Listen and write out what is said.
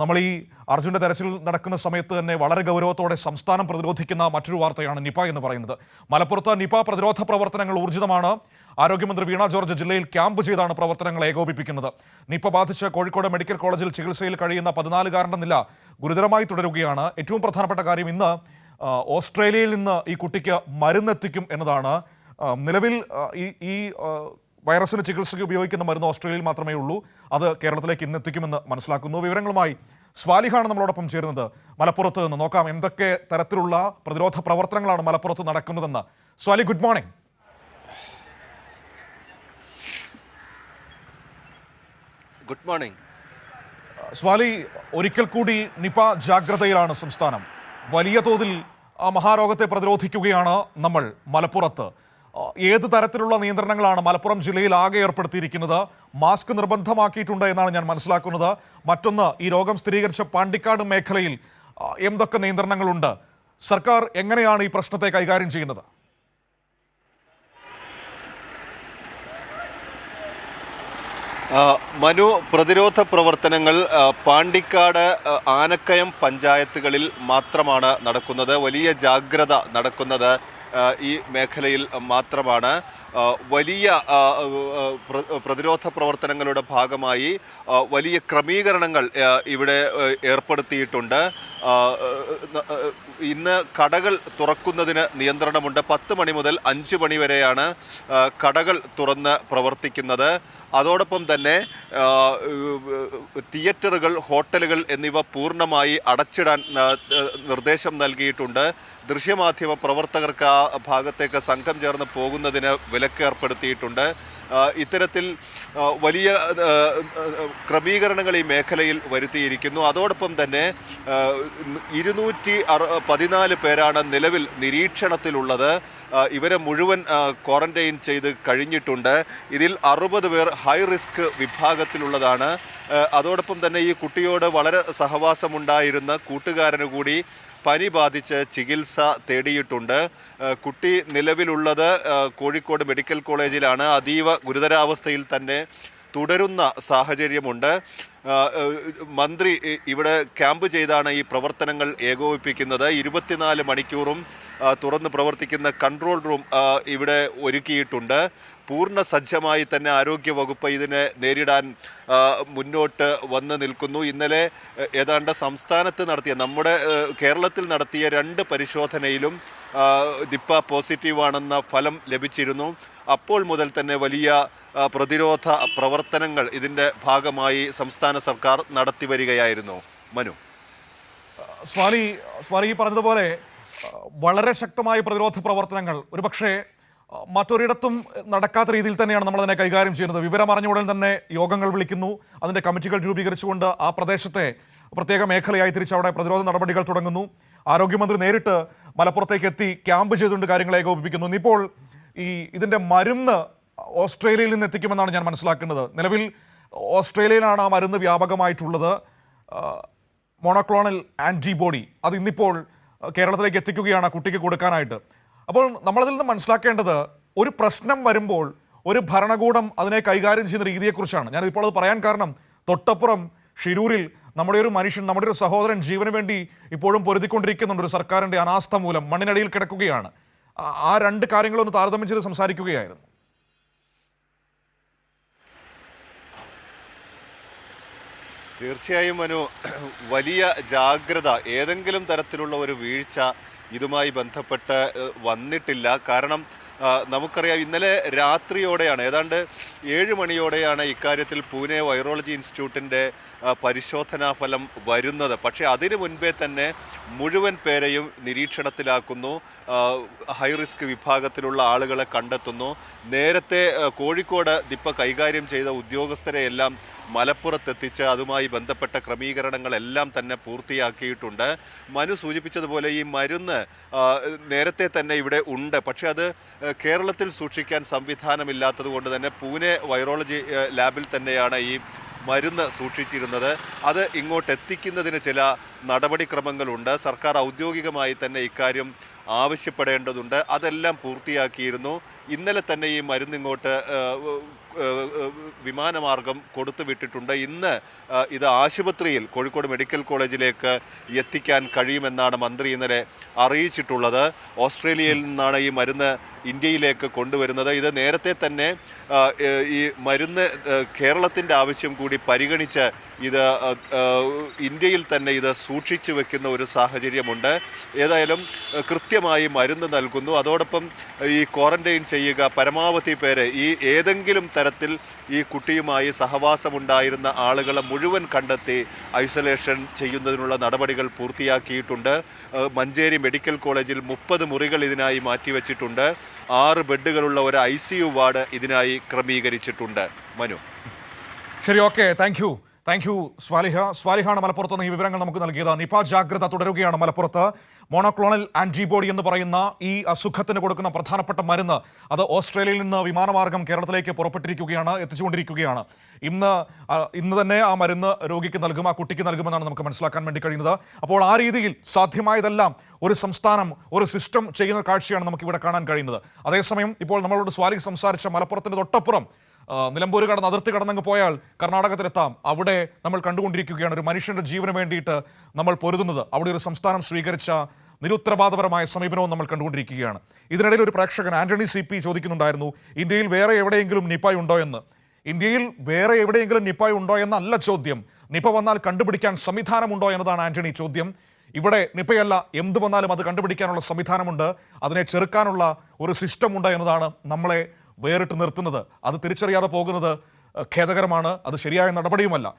നമ്മൾ ഈ അർജുന്റെ തെരച്ചിൽ നടക്കുന്ന സമയത്ത് തന്നെ വളരെ ഗൗരവത്തോടെ സംസ്ഥാനം പ്രതിരോധിക്കുന്ന മറ്റൊരു വാർത്തയാണ് നിപ എന്ന് പറയുന്നത്. മലപ്പുറത്ത് നിപ പ്രതിരോധ പ്രവർത്തനങ്ങൾ ഊർജിതമാണ്. ആരോഗ്യമന്ത്രി വീണ ജോർജ് ജില്ലയിൽ ക്യാമ്പ് ചെയ്താണ് പ്രവർത്തനങ്ങൾ ഏകോപിപ്പിക്കുന്നത്. നിപ ബാധിച്ച് കോഴിക്കോട് മെഡിക്കൽ കോളേജിൽ ചികിത്സയിൽ കഴിയുന്ന പതിനാലുകാരന്റെ നില ഗുരുതരമായി തുടരുകയാണ്. ഏറ്റവും പ്രധാനപ്പെട്ട കാര്യം ഇന്ന് ഓസ്ട്രേലിയയിൽ നിന്ന് ഈ കുട്ടിക്ക് മരുന്നെത്തിക്കും എന്നതാണ്. നിലവിൽ ഈ ഈ വൈറസിന് ചികിത്സയ്ക്ക് ഉപയോഗിക്കുന്ന മരുന്ന് ഓസ്ട്രേലിയയിൽ മാത്രമേ ഉള്ളൂ. അത് കേരളത്തിലേക്ക് ഇന്നെത്തിക്കുമെന്ന് മനസ്സിലാക്കുന്നു. വിവരങ്ങളുമായി സ്വാലിഹാണ് നമ്മളോടൊപ്പം ചേരുന്നത്. മലപ്പുറത്ത് നിന്ന് നോക്കാം എന്തൊക്കെ തരത്തിലുള്ള പ്രതിരോധ പ്രവർത്തനങ്ങളാണ് മലപ്പുറത്ത് നടക്കുന്നതെന്ന്. Swali good morning. Good morning. Swali ഒരിക്കൽ കൂടി നിപ ജാഗ്രതയിലാണ് സംസ്ഥാനം. വലിയ തോതിൽ മഹാരോഗത്തെ പ്രതിരോധിക്കുകയാണ് നമ്മൾ മലപ്പുറത്ത്. ഏത് തരത്തിലുള്ള നിയന്ത്രണങ്ങളാണ് മലപ്പുറം ജില്ലയിൽ ആകെ ഏർപ്പെടുത്തിയിരിക്കുന്നത്? മാസ്ക് നിർബന്ധമാക്കിയിട്ടുണ്ട് എന്നാണ് ഞാൻ മനസ്സിലാക്കുന്നത്. മറ്റൊന്ന് ഈ രോഗം സ്ഥിരീകരിച്ച പാണ്ടിക്കാട് മേഖലയിൽ എന്തൊക്കെ നിയന്ത്രണങ്ങളുണ്ട്? സർക്കാർ എങ്ങനെയാണ് ഈ പ്രശ്നത്തെ കൈകാര്യം ചെയ്യുന്നത്? മനു പ്രതിരോധ പ്രവർത്തനങ്ങൾ പാണ്ടിക്കാട് ആനക്കയം പഞ്ചായത്തുകളിൽ മാത്രമാണ് നടക്കുന്നത്. വലിയ ജാഗ്രത നടക്കുന്നത്. ഈ മേഖലയിൽ മാത്രമാണ് വലിയ പ്രതിരോധ പ്രവർത്തനങ്ങളുടെ ഭാഗമായി വലിയ ക്രമീകരണങ്ങൾ ഇവിടെ ഏർപ്പെടുത്തിയിട്ടുണ്ട്. ഇന്ന് കടകൾ തുറക്കുന്നതിന് നിയന്ത്രണമുണ്ട്. പത്ത് മണി മുതൽ അഞ്ച് മണി വരെയാണ് കടകൾ തുറന്ന് പ്രവർത്തിക്കുന്നത്. അതോടൊപ്പം തന്നെ തിയേറ്ററുകൾ ഹോട്ടലുകൾ എന്നിവ പൂർണമായി അടച്ചിടാൻ നിർദ്ദേശം നൽകിയിട്ടുണ്ട്. ദൃശ്യമാധ്യമ പ്രവർത്തകർക്ക് ആ ഭാഗത്തേക്ക് സംഘം ചേർന്ന് പോകുന്നതിന് വിലക്ക് ഏർപ്പെടുത്തിയിട്ടുണ്ട്. ഇത്തരത്തിൽ വലിയ ക്രമീകരണങ്ങൾ ഈ മേഖലയിൽ വരുത്തിയിരിക്കുന്നു. അതോടൊപ്പം തന്നെ ഇരുന്നൂറ്റി പതിനാല് പേരാണ് നിലവിൽ നിരീക്ഷണത്തിലുള്ളത്. ഇവരെ മുഴുവൻ ക്വാറന്റൈൻ ചെയ്ത് കഴിഞ്ഞിട്ടുണ്ട്. ഇതിൽ അറുപത് പേർ ഹൈ റിസ്ക് വിഭാഗത്തിലുള്ളതാണ്. അതോടൊപ്പം തന്നെ ഈ കുട്ടിയോട് വളരെ സഹവാസമുണ്ടായിരുന്ന കൂട്ടുകാരനു കൂടി പനി ബാധിച്ച് ചികിത്സ തേടിയിട്ടുണ്ട്. കുട്ടി നിലവിലുള്ളത് കോഴിക്കോട് മെഡിക്കൽ കോളേജിലാണ്. അതീവ ഗുരുതരാവസ്ഥയിൽ തന്നെ തുടരുന്ന സാഹചര്യമുണ്ട്. മന്ത്രി ഇവിടെ ക്യാമ്പ് ചെയ്താണ് ഈ പ്രവർത്തനങ്ങൾ ഏകോപിപ്പിക്കുന്നത്. ഇരുപത്തിനാല് മണിക്കൂറും തുറന്ന് പ്രവർത്തിക്കുന്ന കൺട്രോൾ റൂം ഇവിടെ ഒരുക്കിയിട്ടുണ്ട്. പൂർണ സജ്ജമായി തന്നെ ആരോഗ്യ വകുപ്പ് ഇതിനെ നേരിടാൻ മുന്നോട്ട് വന്ന് നിൽക്കുന്നു. ഇന്നലെ ഏതാണ്ട് സംസ്ഥാനത്ത് നടത്തിയ നമ്മുടെ കേരളത്തിൽ നടത്തിയ രണ്ട് പരിശോധനയിലും ദിപ്പ പോസിറ്റീവാണെന്ന ഫലം ലഭിച്ചിരുന്നു. അപ്പോൾ മുതൽ തന്നെ വലിയ പ്രതിരോധ പ്രവർത്തനങ്ങൾ ഇതിന്റെ ഭാഗമായി സംസ്ഥാന സർക്കാർ നടത്തി വരികയായിരുന്നു മനു. സ്വാലി സ്വാലി പറഞ്ഞതുപോലെ വളരെ ശക്തമായ പ്രതിരോധ പ്രവർത്തനങ്ങൾ ഒരുപക്ഷെ മറ്റൊരിടത്തും നടക്കാത്ത രീതിയിൽ തന്നെയാണ് നമ്മൾ അതിനെ കൈകാര്യം ചെയ്യുന്നത്. വിവരം അറിഞ്ഞ ഉടൻ തന്നെ യോഗങ്ങൾ വിളിക്കുന്നു. അതിന്റെ കമ്മിറ്റികൾ രൂപീകരിച്ചുകൊണ്ട് ആ പ്രദേശത്തെ പ്രത്യേക മേഖലയായി തിരിച്ച് അവിടെ പ്രതിരോധ നടപടികൾ തുടങ്ങുന്നു. ആരോഗ്യമന്ത്രി നേരിട്ട് മലപ്പുറത്തേക്ക് എത്തി ക്യാമ്പ് ചെയ്തുകൊണ്ട് കാര്യങ്ങൾ ഏകോപിപ്പിക്കുന്നു. ഇന്നിപ്പോൾ ഈ ഇതിന്റെ മരുന്ന് ഓസ്ട്രേലിയയിൽ നിന്ന് എത്തിക്കുമെന്നാണ് ഞാൻ മനസ്സിലാക്കുന്നത്. നിലവിൽ ഓസ്ട്രേലിയയിലാണ് ആ മരുന്ന് വ്യാപകമായിട്ടുള്ളത്. മോണോക്ലോണൽ ആന്റിബോഡി അത് ഇന്നിപ്പോൾ കേരളത്തിലേക്ക് എത്തിക്കുകയാണ് കുട്ടിക്ക് കൊടുക്കാനായിട്ട്. അപ്പോൾ നമ്മളതിൽ നിന്ന് മനസ്സിലാക്കേണ്ടത് ഒരു പ്രശ്നം വരുമ്പോൾ ഒരു ഭരണകൂടം അതിനെ കൈകാര്യം ചെയ്യുന്ന രീതിയെക്കുറിച്ചാണ്. ഞാനിപ്പോൾ അത് പറയാൻ കാരണം തൊട്ടപ്പുറം ഷിരൂരിൽ നമ്മുടെ ഒരു മനുഷ്യൻ നമ്മുടെ ഒരു സഹോദരൻ ജീവന് വേണ്ടി ഇപ്പോഴും പൊരുതിക്കൊണ്ടിരിക്കുന്നുണ്ട്. ഒരു സർക്കാരിന്റെ അനാസ്ഥ മൂലം മണ്ണിനടിയിൽ കിടക്കുകയാണ്. ആ രണ്ട് കാര്യങ്ങളൊന്ന് താരതമ്യം ചെയ്ത് സംസാരിക്കുകയായിരുന്നു. തീർച്ചയായും മനു വലിയ ജാഗ്രത ഏതെങ്കിലും തരത്തിലുള്ള ഒരു വീഴ്ച ഇതുമായി ബന്ധപ്പെട്ട് വന്നിട്ടില്ല. കാരണം നമുക്കറിയാം ഇന്നലെ രാത്രിയോടെയാണ് ഏതാണ്ട് ഏഴ് മണിയോടെയാണ് ഇക്കാര്യത്തിൽ പൂനെ വൈറോളജി ഇൻസ്റ്റിറ്റ്യൂട്ടിന്റെ പരിശോധനാ ഫലം വരുന്നത്. പക്ഷേ അതിനു മുൻപേ തന്നെ മുഴുവൻ പേരെയും നിരീക്ഷണത്തിലാക്കുന്നു. ഹൈ റിസ്ക് വിഭാഗത്തിലുള്ള ആളുകളെ കണ്ടെത്തുന്നു. നേരത്തെ കോഴിക്കോട് ദിപ്പ കൈകാര്യം ചെയ്ത ഉദ്യോഗസ്ഥരെ എല്ലാം മലപ്പുറത്തെത്തിച്ച് അതുമായി ബന്ധപ്പെട്ട ക്രമീകരണങ്ങളെല്ലാം തന്നെ പൂർത്തിയാക്കിയിട്ടുണ്ട്. മനു സൂചിപ്പിച്ചതുപോലെ ഈ മരുന്ന് നേരത്തെ തന്നെ ഇവിടെ ഉണ്ട്. പക്ഷേ അത് കേരളത്തിൽ സൂക്ഷിക്കാൻ സംവിധാനമില്ലാത്തത് കൊണ്ട് തന്നെ പൂനെ വൈറോളജി ലാബിൽ തന്നെയാണ് ഈ മരുന്ന് സൂക്ഷിച്ചിരുന്നത്. അത് ഇങ്ങോട്ട് എത്തിക്കുന്നതിന് ചില നടപടിക്രമങ്ങളുണ്ട്. സർക്കാർ ഔദ്യോഗികമായി തന്നെ ഇക്കാര്യം ആവശ്യപ്പെടേണ്ടതുണ്ട്. അതെല്ലാം പൂർത്തിയാക്കിയിരുന്നു. ഇന്നലെ തന്നെ ഈ മരുന്ന് വിമാനമാർഗം കൊടുത്തു വിട്ടിട്ടുണ്ട്. ഇന്ന് ഇത് ആശുപത്രിയിൽ കോഴിക്കോട് മെഡിക്കൽ കോളേജിലേക്ക് എത്തിക്കാൻ കഴിയുമെന്നാണ് മന്ത്രി ഇന്നലെ അറിയിച്ചിട്ടുള്ളത്. ഓസ്ട്രേലിയയിൽ നിന്നാണ് ഈ മരുന്ന് ഇന്ത്യയിലേക്ക് കൊണ്ടുവരുന്നത്. ഇത് നേരത്തെ തന്നെ ഈ മരുന്ന് കേരളത്തിന്റെ ആവശ്യം കൂടി പരിഗണിച്ച് ഇത് ഇന്ത്യയിൽ തന്നെ ഇത് സൂക്ഷിച്ചു വെക്കുന്ന ഒരു സാഹചര്യമുണ്ട്. ഏതായാലും കൃത്യമായി മരുന്ന് നൽകുന്നു. അതോടൊപ്പം ഈ ക്വാറന്റൈൻ ചെയ്യുക പരമാവധി പേരെ ഈ ഏതെങ്കിലും തരത്തിൽ ഈ കുട്ടിയുമായി സഹവാസമുണ്ടായിരുന്ന ആളുകളെ മുഴുവൻ കണ്ടെത്തി ഐസൊലേഷൻ ചെയ്യുന്നതിനുള്ള നടപടികൾ പൂർത്തിയാക്കിയിട്ടുണ്ട്. മഞ്ചേരി മെഡിക്കൽ കോളേജിൽ മുപ്പത് മുറികൾ ഇതിനായി മാറ്റിവെച്ചിട്ടുണ്ട്. ആറ് ബെഡുകളുള്ള ഒരു ഐ വാർഡ് ഇതിനായി ക്രമീകരിച്ചിട്ടുണ്ട്. മനു. ശരി okay. Thank you. Thank you Swaliha. സ്വാലിഹാണ് മലപ്പുറത്ത് നിന്ന് ഈ വിവരങ്ങൾ നമുക്ക് നൽകിയത്. നിപ ജാഗ്രത തുടരുകയാണ് മലപ്പുറത്ത്. മോണോക്ലോണൽ ആന്റിബോഡി എന്ന് പറയുന്ന ഈ അസുഖത്തിന് കൊടുക്കുന്ന പ്രധാനപ്പെട്ട മരുന്ന് അത് ഓസ്ട്രേലിയയിൽ നിന്ന് വിമാനമാർഗം കേരളത്തിലേക്ക് പുറപ്പെട്ടിരിക്കുകയാണ് എത്തിച്ചുകൊണ്ടിരിക്കുകയാണ്. ഇന്ന് ഇന്ന് തന്നെ ആ മരുന്ന് രോഗിക്ക് നൽകും ആ കുട്ടിക്ക് നൽകുമെന്നാണ് നമുക്ക് മനസ്സിലാക്കാൻ വേണ്ടി കഴിയുന്നത്. അപ്പോൾ ആ രീതിയിൽ സാധ്യമായതെല്ലാം ഒരു സംസ്ഥാനം ഒരു സിസ്റ്റം ചെയ്യുന്ന കാഴ്ചയാണ് നമുക്കിവിടെ കാണാൻ കഴിയുന്നത്. അതേസമയം ഇപ്പോൾ നമ്മളോട് സ്വാലിക് സംസാരിച്ച മലപ്പുറത്തിന്റെ തൊട്ടപ്പുറം നിലമ്പൂർ കടന്ന് അതിർത്തി കടന്നങ്ങ് പോയാൽ കർണാടകത്തിലെത്താം. അവിടെ നമ്മൾ കണ്ടുകൊണ്ടിരിക്കുകയാണ് ഒരു മനുഷ്യന്റെ ജീവന് വേണ്ടിയിട്ട് നമ്മൾ പൊരുതുന്നത്. അവിടെ ഒരു സംസ്ഥാനം സ്വീകരിച്ച നിരുത്തരവാദപരമായ സമീപനവും നമ്മൾ കണ്ടുകൊണ്ടിരിക്കുകയാണ്. ഇതിനിടയിൽ ഒരു പ്രേക്ഷകൻ ആന്റണി സി പി ചോദിക്കുന്നുണ്ടായിരുന്നു ഇന്ത്യയിൽ വേറെ എവിടെയെങ്കിലും നിപ്പായ് ഉണ്ടോ എന്ന്? ഇന്ത്യയിൽ വേറെ എവിടെയെങ്കിലും നിപ്പായ് ഉണ്ടോ എന്നല്ല ചോദ്യം. നിപ വന്നാൽ കണ്ടുപിടിക്കാൻ സംവിധാനമുണ്ടോ എന്നതാണ് ആന്റണി ചോദ്യം. ഇവിടെ നിപ്പയല്ല എന്ത് വന്നാലും അത് കണ്ടുപിടിക്കാനുള്ള സംവിധാനമുണ്ട്. അതിനെ ചെറുക്കാനുള്ള ഒരു സിസ്റ്റം ഉണ്ട് എന്നതാണ് നമ്മളെ വേറിട്ട് നിർത്തുന്നത്. അത് തിരിച്ചറിയാതെ പോകുന്നത് ഖേദകരമാണ്. അത് ശരിയായ നടപടിയുമല്ല.